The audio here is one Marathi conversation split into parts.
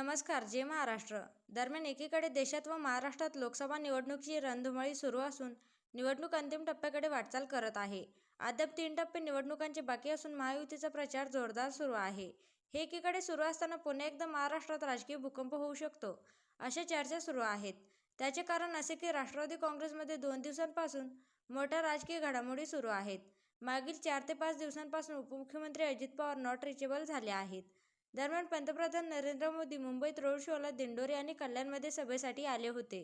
नमस्कार जे महाराष्ट्र. दरम्यान एकीकडे देशात व महाराष्ट्रात लोकसभा निवडणुकीची रणधुमाळी सुरू असून निवडणूक अंतिम टप्प्याकडे वाटचाल करत आहे. अद्याप तीन टप्पे निवडणुकांचे बाकी असून महायुतीचा प्रचार जोरदार सुरू आहे. हे एकीकडे सुरू असताना पुन्हा एकदा महाराष्ट्रात राजकीय भूकंप होऊ शकतो अशा चर्चा सुरू आहेत. त्याचे कारण असे की राष्ट्रवादी काँग्रेसमध्ये दोन दिवसांपासून मोठ्या राजकीय घडामोडी सुरू आहेत. मागील चार ते पाच दिवसांपासून उपमुख्यमंत्री अजित पवार नॉट रिचेबल झाले आहेत. दरम्यान पंतप्रधान नरेंद्र मोदी मुंबईत रोड शोला दिंडोरी आणि कल्याणमध्ये सभेसाठी आले होते.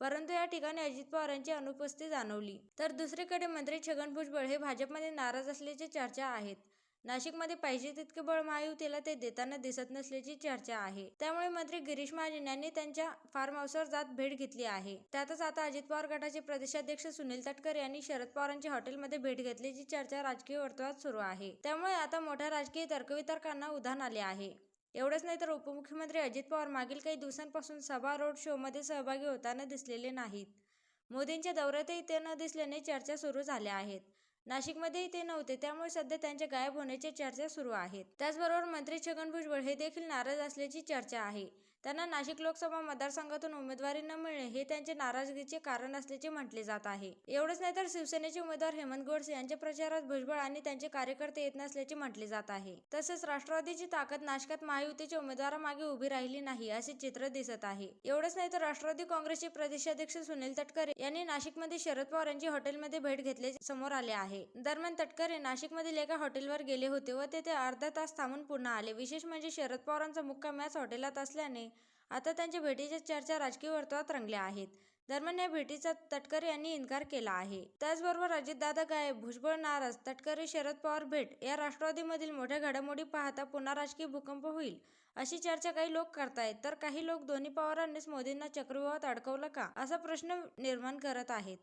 परंतु या ठिकाणी अजित पवारांची अनुपस्थिती जाणवली. तर दुसरीकडे मंत्री छगन भुजबळ हे भाजपमध्ये नाराज असल्याची चर्चा आहेत. नाशिकमध्ये पाहिजे तितके बळ महायुतीला ते देताना दिसत नसल्याची चर्चा आहे. त्यामुळे मंत्री गिरीश महाजन यांनी त्यांच्या फार्म हाऊसवर जात भेट घेतली आहे. त्यातच आता अजित पवार गटाचे प्रदेशाध्यक्ष सुनील तटकर यांनी शरद पवारांच्या हॉटेलमध्ये भेट घेतल्याची चर्चा राजकीय वर्तुळात सुरू आहे. त्यामुळे आता मोठ्या राजकीय तर्कवितर्कांना उधाण आले आहे. एवढंच नाही तर उपमुख्यमंत्री अजित पवार मागील काही दिवसांपासून सभा रोड शोमध्ये सहभागी होताना दिसलेले नाहीत. मोदींच्या दौऱ्यातही ते न दिसल्याने चर्चा सुरू झाल्या आहेत. नाशिकमध्येही ते नव्हते. त्यामुळे सध्या त्यांच्या गायब होण्याच्या चर्चा सुरू आहेत. त्याचबरोबर मंत्री छगन भुजबळ हे देखील नाराज असल्याची चर्चा आहे. त्यांना नाशिक लोकसभा मतदारसंघातून उमेदवारी न मिळणे हे त्यांचे नाराजगीचे कारण असल्याचे म्हटले जात आहे. एवढंच नाही तर शिवसेनेचे उमेदवार हेमंत गोडसे यांच्या प्रचारात भुजबळ आणि त्यांचे कार्यकर्ते येत नसल्याचे म्हटले जात आहे. तसेच राष्ट्रवादीची ताकद नाशकात महायुतीच्या उमेदवारामागे उभी राहिली नाही असे चित्र दिसत आहे. एवढंच नाही तर राष्ट्रवादी काँग्रेसचे प्रदेशाध्यक्ष सुनील तटकरे यांनी नाशिकमध्ये शरद पवार यांची हॉटेलमध्ये भेट घेतल्याचे समोर आले आहे. दरम्यान तटकरे नाशिकमधील एका हॉटेलवर गेले होते व तेथे अर्धा तास थांबून पुन्हा आले. विशेष म्हणजे शरद पवारांचा मुक्काम याच हॉटेलात असल्याने आता त्यांच्या भेटीच्या चर्चा राजकीय वर्तुळात रंगल्या आहेत. दरम्यान या भेटीचा तटकरे यांनी इन्कार केला आहे. त्याचबरोबर अजितदादा गायब भुजबळ नाराज तटकरे शरद पवार भेट या राष्ट्रवादीमधील मोठ्या घडामोडी पाहता पुन्हा राजकीय भूकंप होईल अशी चर्चा काही लोक करतायत. तर काही लोक दोन्ही पवारांनीच मोदींना चक्रव्यूहात अडकवलं का? असा प्रश्न निर्माण करत आहेत.